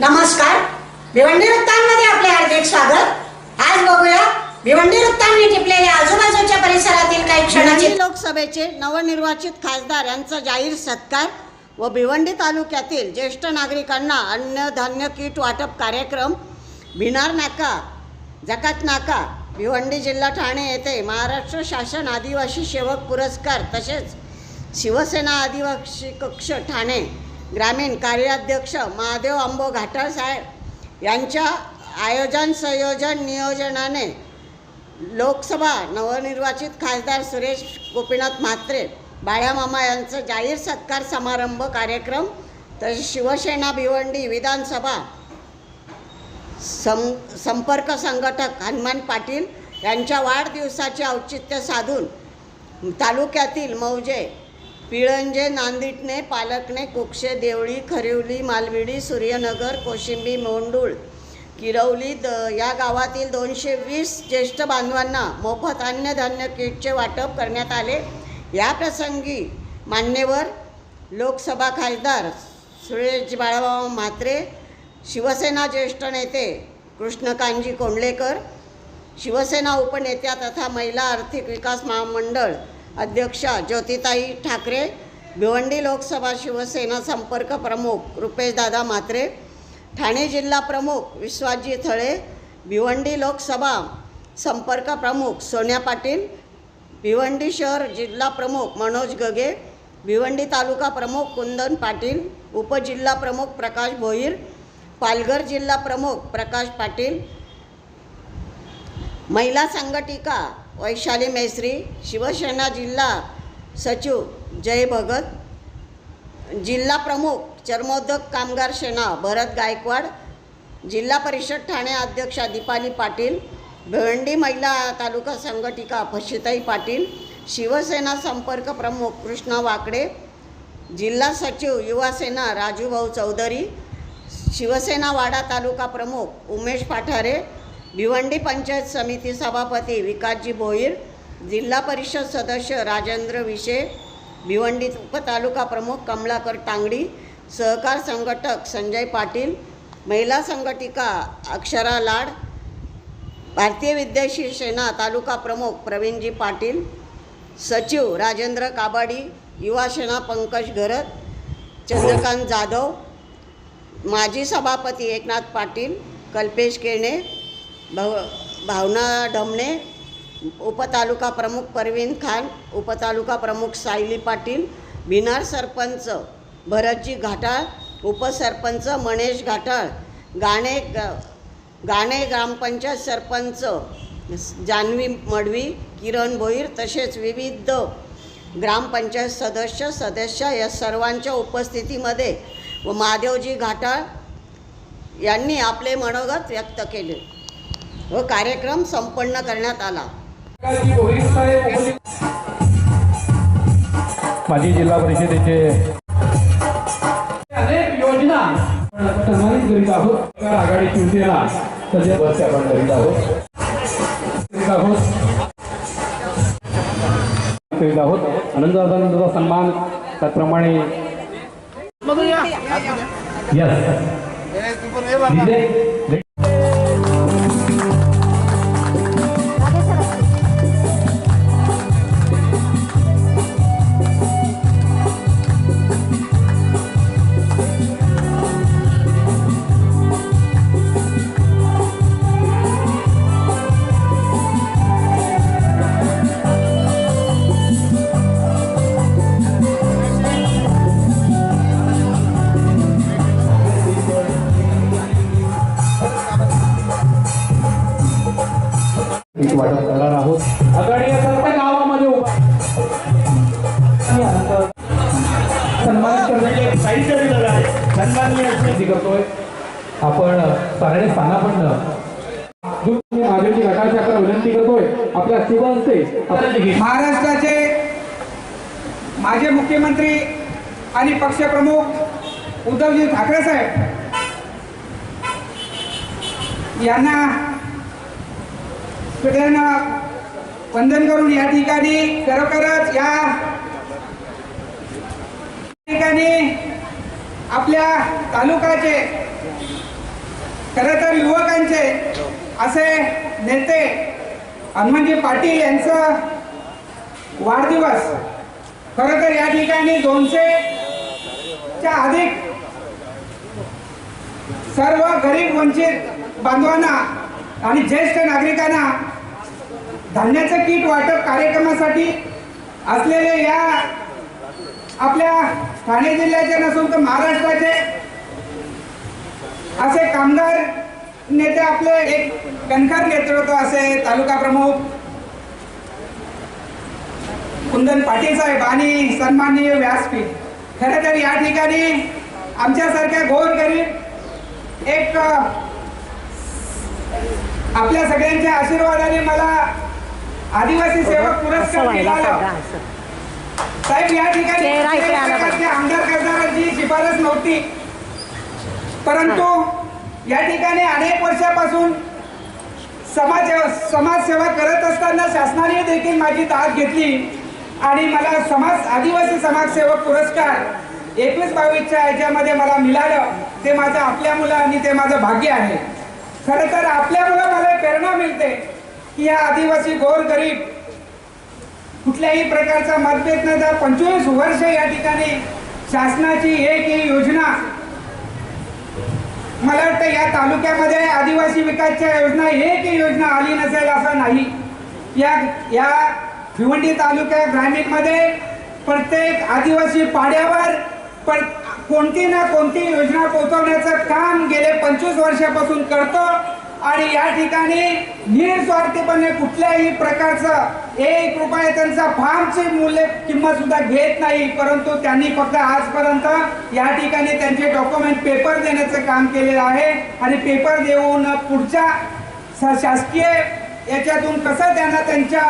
नमस्कार. भिवंडी वृत्तांमध्ये आपले हार्दिक स्वागत. आज बघूया भिवंडी वृत्तांनी टिपलेल्या आजूबाजूच्या परिसरातील काही क्षणाची लोकसभेचे नवनिर्वाचित खासदार यांचा जाहीर सत्कार व भिवंडी तालुक्यातील ज्येष्ठ नागरिकांना अन्नधान्य किट वाटप कार्यक्रम भिनार नाका जकात नाका भिवंडी जिल्हा ठाणे येथे महाराष्ट्र शासन आदिवासी सेवक पुरस्कार तसेच शिवसेना आदिवासी कक्ष ठाणे ग्रामीण कार्याध्यक्ष महादेव आंबो घाटाळ साहेब यांच्या आयोजन संयोजन नियोजनाने लोकसभा नवनिर्वाचित खासदार सुरेश गोपीनाथ म्हात्रे बाळ्यामामा यांचं जाहीर सत्कार समारंभ कार्यक्रम तसेच शिवसेना भिवंडी विधानसभा सं संपर्क संघटक हनुमान पाटील यांच्या वाढदिवसाचे औचित्य साधून तालुक्यातील मौजे पिळंजे नांदिटणे पालकणे कुक्षे देवळी खरिवली मालविडी सूर्यनगर कोशिंबी मोंडूळ किरवली द या गावातील दोनशे वीस ज्येष्ठ बांधवांना मोफत अन्नधान्य किटचे वाटप करण्यात आले. या प्रसंगी मान्यवर लोकसभा खासदार सुरेश बाळाभाऊ म्हात्रे शिवसेना ज्येष्ठ नेते कृष्णकांजी कोंडलेकर शिवसेना उपनेत्या तथा महिला आर्थिक विकास महामंडळ अध्यक्षा ज्योतिताई ठाकरे भिवंडी लोकसभा शिवसेना संपर्क प्रमुख रुपेशदादा म्हात्रे ठाणे जिल्हा प्रमुख विश्वाजी थळे भिवंडी लोकसभा संपर्क प्रमुख सोन्या पाटील भिवंडी शहर जिल्हा प्रमुख मनोज गगे भिवंडी तालुका प्रमुख कुंदन पाटील उपजिल्हा प्रमुख प्रकाश भोईर पालघर जिल्हा प्रमुख प्रकाश पाटील महिला संघटिका वैशाली मेसरी शिवसेना जिल्हा सचिव जय भगत जिल्हा प्रमुख चर्मोद्योग कामगार सेना भरत गायकवाड जिल्हा परिषद ठाणे अध्यक्षा दीपाली पाटील भिवंडी महिला तालुका संघटिका फशिताई पाटील शिवसेना संपर्क प्रमुख कृष्णा वाकडे जिल्हा सचिव युवासेना राजूभाऊ चौधरी शिवसेना वाडा तालुका प्रमुख उमेश पाठारे भिवंडी पंचायत समिती सभापती विकासजी भोईर जिल्हा परिषद सदस्य राजेंद्र विशे भिवंडी उपतालुका प्रमुख कमलाकर तांगडी सहकार संघटक संजय पाटील महिला संघटिका अक्षरा लाड भारतीय विद्यार्थी सेना तालुका प्रमुख प्रवीणजी पाटील सचिव राजेंद्र काबाडी युवा सेना पंकज घरत चंद्रकांत जाधव माजी सभापती एकनाथ पाटील कल्पेश केणे भव भावना ढमणे उपतालुका प्रमुख परवीन खान उपतालुका प्रमुख सायली पाटील भिनार सरपंच भरतजी घाटाळ उपसरपंच मणेश घाटाळ गाणे ग गाणे ग्रामपंचायत सरपंच जान्हवी मडवी किरण भोईर तसेच विविध ग्रामपंचायत सदस्य सदस्य या सर्वांच्या उपस्थितीमध्ये व महादेवजी घाटाळ यांनी आपले मनोगत व्यक्त केले. व कार्यक्रम संपन्न करण्यात आला. माजी जिल्हा परिषदेचे अनेक योजना सन्मानित करीत आहोत. सरकार आघाडी शिवसेना सध्या वर्ष आपण करीत आहोत. करीत आहोत. करीत आहोत. आनंददादांचा सन्मान त्याचप्रमाणे यस मुख्यमंत्री आणि पक्षप्रमुख उद्धवजी ठाकरे साहेब यांना सगळ्यांना वंदन करून या ठिकाणी खरोखरच या ठिकाणी आपल्या तालुक्याचे खरं तर युवकांचे असे नेते हनुमानजी पाटील यांचं वाढदिवस खर तर या ठिकाणी दोनशेच्या अधिक सर्व गरीब वंचित बांधवांना आणि ज्येष्ठ नागरिकांना धान्याचं किट वाटप कार्यक्रमासाठी असलेले या आपल्या ठाणे जिल्ह्याचे नसून तर महाराष्ट्राचे असे कामगार नेते आपले एक कणखर नेतृत्व असे तालुका प्रमुख कुंदन पाटील साहेब आणि सन्माननीय व्यासपीठ. खरं तर या ठिकाणी आमच्यासारख्या गोरगरीब एक आपल्या सगळ्यांच्या आशीर्वादाने मला आदिवासी सेवक पुरस्कार मिळाला. साहेब या ठिकाणी आमदार खासदारांची शिफारस नव्हती. परंतु या ठिकाणी अनेक वर्षापासून समाज समाजसेवा करत असताना शासनाने देखील माझी दाद घेतली. आणि मला समाज आदिवासी समाजसेवक पुरस्कार एकवीस बावीसच्या ह्याच्यामध्ये मला मिळालं. ते माझं आपल्या मुलं आणि ते माझं भाग्य आहे. खरं तर आपल्यामुळं मला प्रेरणा मिळते की या आदिवासी गोर गरीब कुठल्याही प्रकारचा मतभेद न जर पंचवीस वर्ष या ठिकाणी शासनाची एक ही योजना मला वाटतं या तालुक्यामध्ये आदिवासी विकासच्या योजना एकही योजना आली नसेल असं नाही. या या भिवंडी तालुक्या ग्रामीणमध्ये प्रत्येक आदिवासी पाड्यावर पर कोणती ना कोणती योजना पोहोचवण्याचं काम गेले पंचवीस वर्षापासून करतो आणि या ठिकाणी निस्वार्थीपणे कुठल्याही प्रकारचं एक रुपये त्यांचा फार्मची मूल्य किंमत सुद्धा घेत नाही परंतु त्यांनी फक्त आजपर्यंत या ठिकाणी त्यांचे डॉक्युमेंट पेपर देण्याचं काम केलेलं आहे आणि पेपर देऊन पुढच्या शासकीय याच्यातून कसं त्यांना त्यांच्या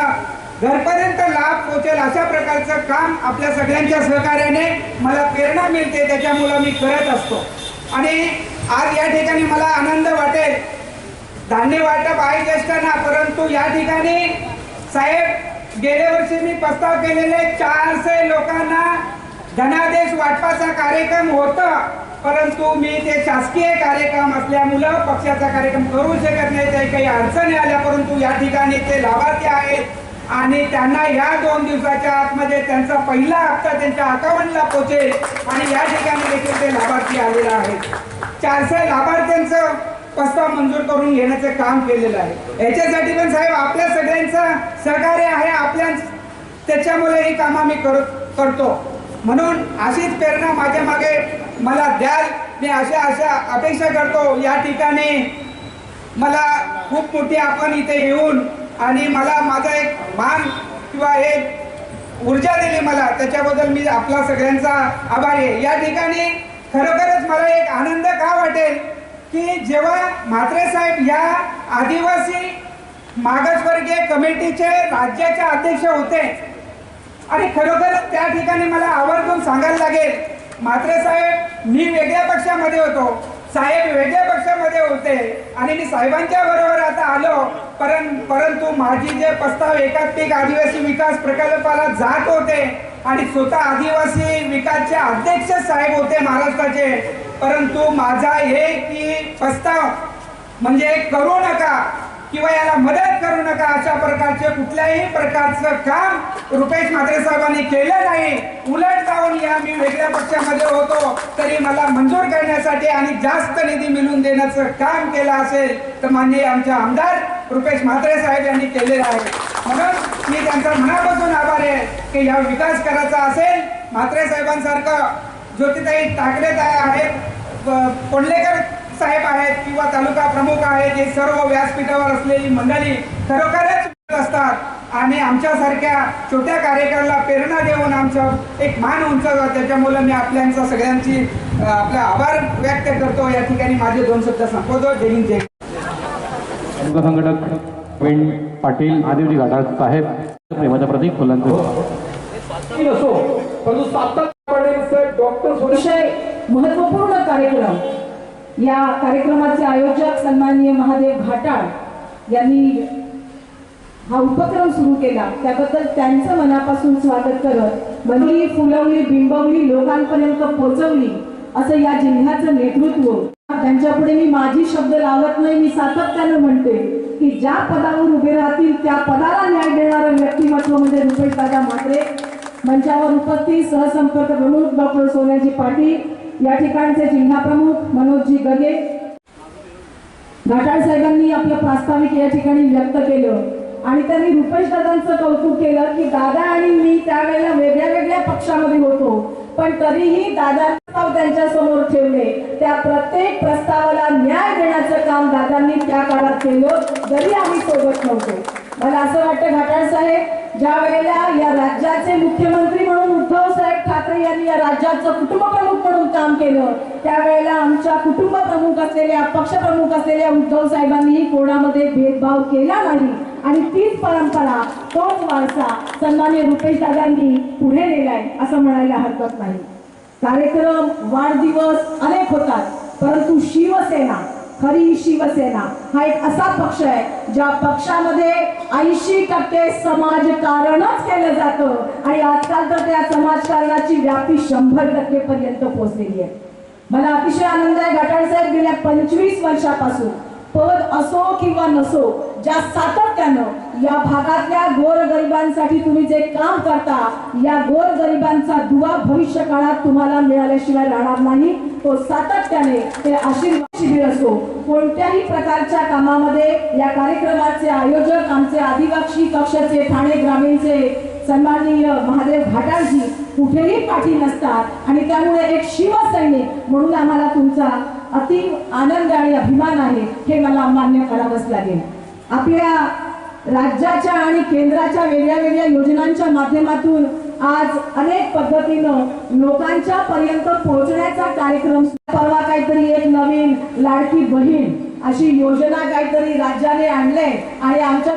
घरपर्यंत लाभ पोहोचेल अशा प्रकारचं काम आपल्या सगळ्यांच्या सहकार्याने मला प्रेरणा मिळते त्याच्यामुळं मी करत असतो. आणि आज या ठिकाणी मला आनंद वाटेल. धान्य वाटप आहे ज्येष्ठांना परंतु या ठिकाणी साहेब गेल्या वर्षी मी प्रस्ताव केलेले चारशे लोकांना धनादेश वाटपाचा कार्यक्रम होता परंतु मी ते शासकीय कार्यक्रम असल्यामुळं पक्षाचा कार्यक्रम करू शकत नाही ते काही अडचणी आल्या परंतु या ठिकाणी ते लाभार्थी आहेत. आणि त्यांना या दोन दिवसाच्या आतमध्ये त्यांचा पहिला हप्ता त्यांच्या अकाउंटला पोहोचेल आणि या ठिकाणी देखील ते लाभार्थी आलेला आहे चारशे लाभार्थ्यांचं प्रस्ताव मंजूर करून घेण्याचं काम केलेलं आहे. याच्यासाठी पण साहेब आपल्या सगळ्यांचं सहकार्य आहे आपल्या त्याच्यामुळे ही कामं मी करत करतो. म्हणून अशीच प्रेरणा माझ्या मागे मला द्याल. मी अशा अशा अपेक्षा करतो. या ठिकाणी मला खूप मोठी आपण इथे येऊन आणि मला माझा एक मान किंवा एक ऊर्जा दिली मला त्याच्याबद्दल मी आपला सगळ्यांचा आभार आहे. या ठिकाणी खरोखरच मला एक आनंद का वाटेल की जेव्हा म्हात्रे साहेब या आदिवासी मागासवर्गीय कमिटीचे राज्याचे अध्यक्ष होते आणि खरोखर त्या ठिकाणी मला आवर्जून सांगायला लागेल म्हात्रे साहेब मी वेगळ्या पक्षामध्ये होतो. साहेब वेगळ्या पक्षामध्ये होते. आणि मी साहेबांच्या बरोबर आता आलो. परं परंतु माझी जे प्रस्ताव एकात्मिक आदिवासी विकास प्रकल्पाला जात होते आणि स्वतः आदिवासी विकासचे अध्यक्ष साहेब होते महाराष्ट्राचे. परंतु माझा हे की प्रस्ताव म्हणजे करू नका. किंवा याला मदत करू नका अशा प्रकारचे कुठल्याही प्रकारचं काम रुपेश म्हात्रे साहेबांनी केलं नाही. उलट जाऊन या मी वेगळ्या पक्षामध्ये होतो तरी मला मंजूर करण्यासाठी आणि जास्त निधी मिळवून देण्याचं काम केलं असेल तर माननीय आमचे आमदार रुपेश म्हात्रे साहेब यांनी केलेलं आहे. म्हणून मी त्यांचा मनापासून आभार आहे की या विकास करायचा असेल म्हात्रे साहेबांसारखं ज्योतिताई ठाकरे आहेत कोंडलेकर साहेब आहेत किंवा तालुका प्रमुख आहेत हे सर्व व्यासपीठावर असलेली मंडळी खरोखरच असतात. आणि आमच्यासारख्या छोट्या कार्यक्रमाला प्रेरणा देऊन आमचं एक मान उंचावतात. त्याच्यामुळे मी आपल्यांचा सगळ्यांची आपला आभार व्यक्त करतो. या ठिकाणी माझे दोन शब्द संपवतो. जय हिंद जय संघटक प्रवीण पाटील आदिवासी घाटाळ साहेब प्रेमाचं प्रतीक फुलांचं. नसो परंतु सातत्याने डॉक्टर महत्त्वपूर्ण कार्यक्रम. या कार्यक्रमाचे आयोजक सन्माननीय महादेव घाटाळ यांनी हा उपक्रम सुरू केला. त्याबद्दल त्यांचं मनापासून स्वागत करत मंदिरी फुलवली बिंबवली लोकांपर्यंत पोहोचवली असं या जिल्ह्याचं नेतृत्व. त्यांच्या पुढे मी माझी शब्द लावत नाही मी सातत्यानं म्हणते की ज्या पदावर उभे राहतील त्या पदाला न्याय देणारं व्यक्तिमत्व म्हणजे रुपेश दादा म्हात्रे. मंचावर उपस्थित सहसंपर्क प्रमुख डॉक्टर सोन्याजी पाटील या ठिकाणचे जिल्हा प्रमुख मनोजजी गगे. घाटाळ साहेबांनी आपलं प्रास्ताविक या ठिकाणी व्यक्त केलं. आणि त्यांनी रुपेश दादांचं कौतुक केलं की दादा आणि मी त्यावेळेला वेगळ्या वेगळ्या पक्षामध्ये होतो. पण तरीही दादा प्रस्ताव त्यांच्यासमोर ठेवले. त्या प्रत्येक प्रस्तावाला न्याय देण्याचं काम दादांनी त्या काळात केलं जरी आम्ही सोबत नव्हतो. मला असं वाटतं घाटाळ साहेब ज्या वेळेला या राज्याचे मुख्यमंत्री म्हणून उद्धव साहेब ठाकरे यांनी या राज्याचं कुटुंब प्रमुख म्हणून काम केलं. त्यावेळेला आमच्या कुटुंब प्रमुख असलेल्या पक्षप्रमुख असलेल्या उद्धव साहेबांनी कोणामध्ये भेदभाव केला नाही. आणि तीच परंपरा तोच वारसा सन्मान्य रुपेश दादांनी पुढे नेलाय असं म्हणायला हरकत नाही. कार्यक्रम वाढदिवस अनेक होतात परंतु शिवसेना खरी शिवसेना. हा एक असा पक्ष आहे ज्या पक्षामध्ये ऐंशी टक्के समाजकारणच केलं जातं. आणि आजकाल तर त्या समाजकारणाची व्याप्ती शंभर टक्के पर्यंत पोहोचलेली आहे. मला अतिशय आनंद आहे गटाणसाहेब साहेब गेल्या पंचवीस वर्षापासून. पद असो किंवा नसो ज्या सातत्यानं या भागातल्या गोरगरिबांसाठी तुम्ही जे काम करता या गोरगरिबांचा दुवा भविष्य काळात तुम्हाला मिळाल्याशिवाय राहणार नाही. तो सातत्याने ते आशीर्वाद शिबिर असो. कोणत्याही प्रकारच्या कामामध्ये या कार्यक्रमाचे आयोजक आमचे आदिवासी कक्षाचे ठाणे ग्रामीणचे सन्माननीय महादेव भाटांची कुठेही पाठी नसतात. आणि त्यामुळे एक शिवसैनिक म्हणून आम्हाला तुमचा अति आनंद आणि अभिमान आहे हे मला मान्य करावंच लागेल. आपल्या राज्याच्या आणि केंद्राच्या वेगळ्या वेगळ्या योजनांच्या माध्यमातून आज अनेक पद्धतीनं लोकांच्या पर्यंत पोहोचण्याचा कार्यक्रम परवा काहीतरी एक नवीन लाडकी बहीण अशी योजना काहीतरी राज्याने आणले आणि आमच्या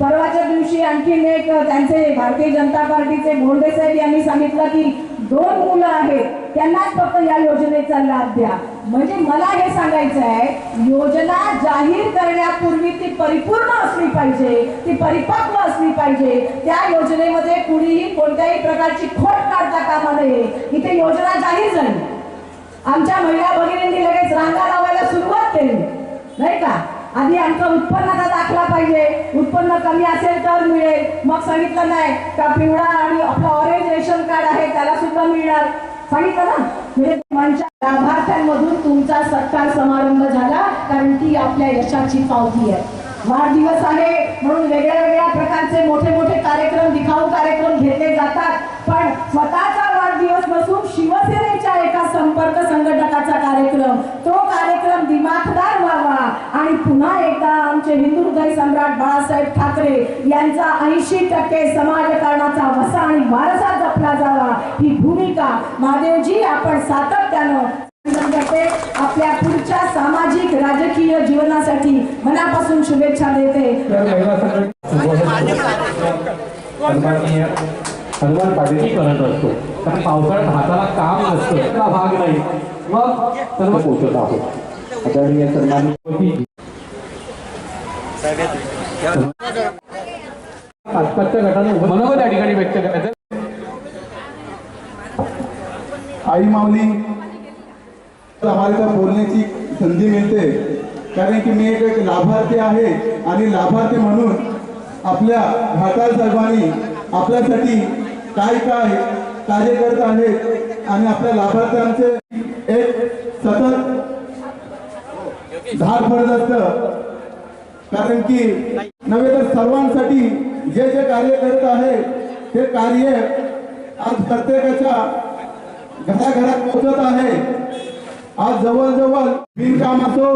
परवाच्या दिवशी आणखीन एक त्यांचे भारतीय जनता पार्टीचे बोंडे साहेब यांनी सांगितलं की दोन मुलं आहेत त्यांनाच फक्त या योजनेचा लाभ द्या. म्हणजे मला हे सांगायचं आहे योजना जाहीर करण्यापूर्वी ती परिपूर्ण असली पाहिजे ती परिपक्व असली पाहिजे. त्या योजनेमध्ये कुणीही कोणत्याही प्रकारची खोट काढता कामा नये. इथे योजना जाहीर झाली. आमच्या महिला भगिनींनी लगेच रांगा लावायला सुरुवात केली. नाही का? आधी आमचा उत्पन्नाचा दाखला पाहिजे. उत्पन्न कमी असेल तर मिळेल. मग सांगितलं नाही का पिवळा आणि आपलं ऑरेंज रेशन कार्ड आहे त्याला सुद्धा मिळणार. सांगितलं ना? म्हणजे तुमच्या लाभार्थ्यांमधून तुमचा सत्कार समारंभ झाला कारण ती आपल्या यशाची पावती आहे. वाढदिवस आहे म्हणून वेगळ्या वेगळ्या प्रकारचे मोठे मोठे कार्यक्रम दिखाऊ कार्यक्रम घेतले जातात. पण स्वतःचा वाढदिवस नसून शिवसेनेच्या एका संपर्क संघटकाचा कार्यक्रम. तो कार्यक्रम दिमाखदार व्हावा. आणि पुन्हा एकदा आमचे हिंदू हृदय सम्राट बाळासाहेब ठाकरे यांचा ऐंशी टक्के समाजकारणाचा वसा आणि वारसा जपला जावा ही भूमिका महादेवजी आपण सातत्यानं आपल्या पुढच्या सामाजिक राजकीय जीवनासाठी मनापासून शुभेच्छा देते. सन्माननीय हनुमान पाटील करत असतो कारण पावसाळ्यात हाताला काम नसतं त्याचा भाग नाही. मग सर्व पोचत आहोत. आदरणीय सन्माननीय आसपासच्या गटाने मनोगत त्या ठिकाणी व्यक्त करायचं. आई माऊली आम्हाला बोलण्याची संधी मिळते. कारण की मी एक एक लाभार्थी आहे आणि लाभार्थी म्हणून आपल्या घाटाल साहेबांनी आपल्यासाठी काय काय कार्य करत आहेत आणि आपल्या लाभार्थ्यांचे एक सतत झाड पडत असतं. कारण की नव्हे तर सर्वांसाठी जे जे कार्य करत आहे ते कार्य आज प्रत्येकाच्या घराघरात पोहोचत आहे. आज जवळजवळ बिनकाम असो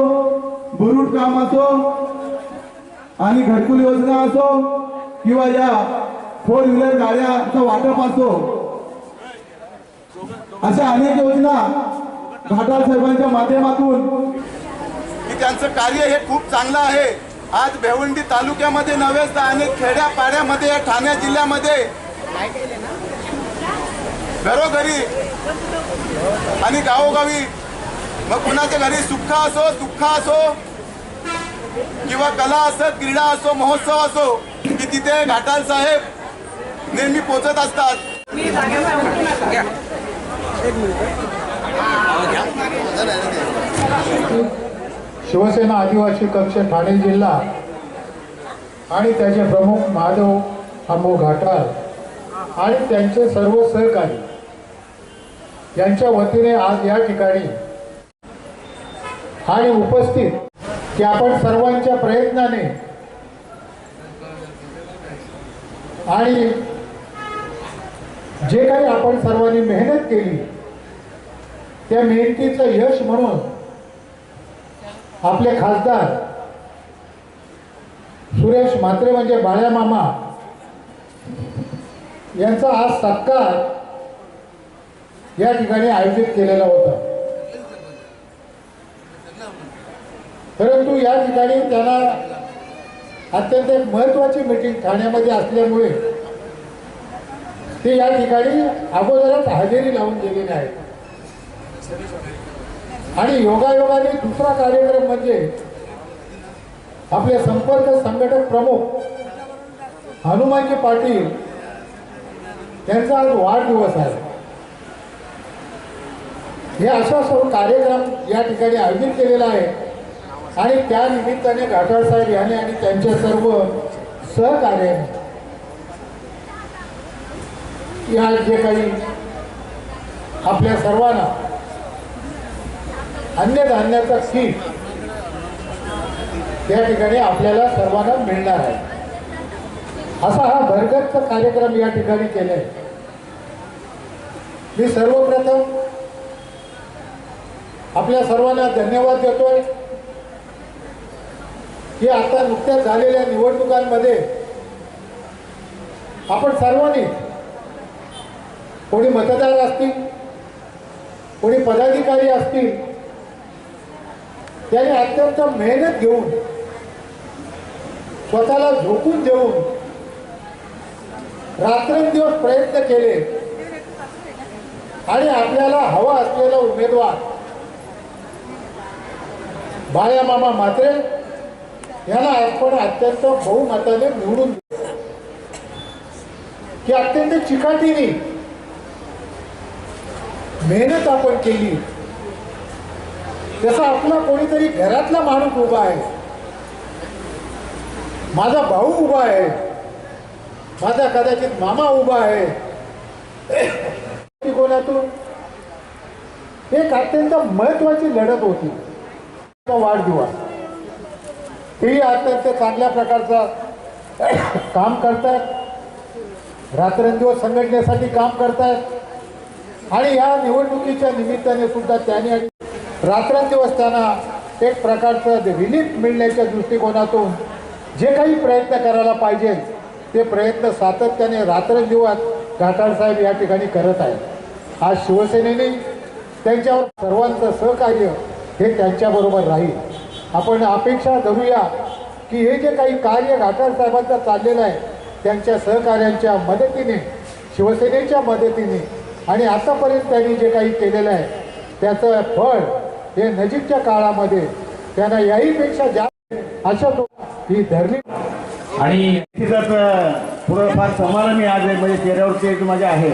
बुरुड काम असो आणि घरकुल योजना असो किंवा या फोर व्हीलर गाड्याचा वाटप असो अशा अनेक योजना घाटाल साहेबांच्या माध्यमातून की त्यांचं कार्य हे खूप चांगलं आहे. आज भिवंडी तालुक्यामध्ये नव्हेच तर अनेक खेड्या पाड्यामध्ये या ठाणे जिल्ह्यामध्ये घरोघरी आणि गावोगावी मग कुणाच्या घरी सुख असो दुःख असो किंवा कला असो क्रीडा असो महोत्सव असो की तिथे घाटाल साहेब नेहमी पोचत असतात. शिवसेना आदिवासी कक्ष ठाणे जिल्हा आणि त्याचे प्रमुख महादेव आंबो घाटाळ आणि त्यांचे सर्व सहकारी यांच्या वतीने आज या ठिकाणी आणि उपस्थित की आपण सर्वांच्या प्रयत्नाने आणि जे काही आपण सर्वांनी मेहनत केली त्या मेहनतीचं यश म्हणून आपले खासदार. सुरेश म्हात्रे म्हणजे बाळ्या मामा. यांचा आज सत्कार या ठिकाणी आयोजित केलेला होता. परंतु या ठिकाणी त्यांना अत्यंत एक महत्वाची मीटिंग ठाण्यामध्ये असल्यामुळे ते या ठिकाणी अगोदरच हजेरी लावून गेलेले आहेत. आणि योगायोगाने दुसरा कार्यक्रम म्हणजे आपले संपर्क संघटक प्रमुख हनुमानजी पाटील त्यांचा आज वाढदिवस आहे. हे असा सर्व कार्यक्रम या ठिकाणी आयोजित केलेला आहे. आणि त्या निमित्ताने घाटाळ साहेब यांनी आणि त्यांचे सर्व सहकार्याने या जे काही आपल्या सर्वांना अन्नधान्याचा किट त्या ठिकाणी आपल्याला सर्वांना मिळणार आहे. असा हा भरगतचा कार्यक्रम या ठिकाणी केलाय. मी सर्वप्रथम आपल्या सर्वांना धन्यवाद देतोय की आता नुकत्याच झालेल्या निवडणुकांमध्ये आपण सर्वांनी कोणी मतदार असतील कोणी पदाधिकारी असतील त्याने अत्यंत मेहनत घेऊन स्वतःला झोकून देऊन रात्रंदिवस प्रयत्न केले. आणि आपल्याला हवा असलेला उमेदवार बाळ्या मामा मात्रे यांना आपण अत्यंत बहुमताने निवडून की अत्यंत चिकाटीने मेहनत आपण केली. त्याचा आपला कोणीतरी घरातला माणूस उभा आहे माझा भाऊ उभा आहे माझा कदाचित मामा उभा आहे कोणातून? एक अत्यंत महत्वाची लढत होती. वाढदिवस. तेही अत्यंत चांगल्या प्रकारचा काम करतात. रात्रंदिवस संघटनेसाठी काम करतायत आणि या निवडणुकीच्या निमित्ताने सुद्धा त्याने रात्रंदिवस त्यांना एक प्रकारचं रिलीफ मिळण्याच्या दृष्टिकोनातून जे काही प्रयत्न करायला पाहिजे ते प्रयत्न सातत्याने रात्रंदिवस घाटाळसाहेब या ठिकाणी करत आहेत. आज शिवसेनेने त्यांच्यावर सर्वांचं सहकार्य हे त्यांच्याबरोबर राहील. आपण अपेक्षा धरूया की हे जे काही कार्य घाटाळसाहेबांचं चाललेलं आहे त्यांच्या सहकार्यांच्या मदतीने शिवसेनेच्या मदतीने आणि आतापर्यंत त्यांनी जे काही केलेलं आहे त्याचं फळ हे नजीकच्या काळामध्ये त्यांना याहीपेक्षा जास्त अशा ही धरली. आणि निश्चितच थोडंफार मी आज म्हणजे चेहऱ्यावरती एक माझ्या आहे.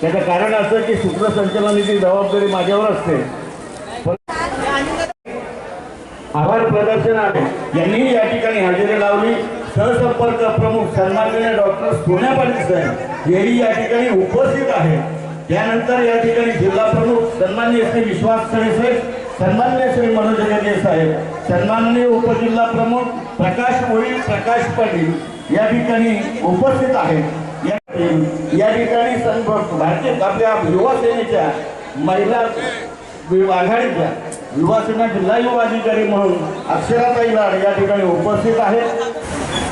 त्याचं कारण असं की सूत्रसंचलनाची जबाबदारी माझ्यावर असते. आभार प्रदर्शन आहे. यांनी या ठिकाणी हजेरी लावली. सहसंपर्क प्रमुख सन्माननीय डॉक्टर सोन्या पाटील साहेब हेही या ठिकाणी उपस्थित आहे त्यानंतर या ठिकाणी जिल्हा प्रमुख सन्मान्य श्री विश्वास खरे साहेब सन्मान्य श्री मनोज रेड्डी साहेब सन्माननीय उपजिल्हा प्रमुख प्रकाश मोळी प्रकाश पाटील या ठिकाणी उपस्थित आहेत. या ठिकाणी भारतीय आपल्या युवा सेनेच्या महिला आघाडीच्या युवा सेना जिल्हा युवा अधिकारी म्हणून अक्षराताई लाड या ठिकाणी उपस्थित आहेत.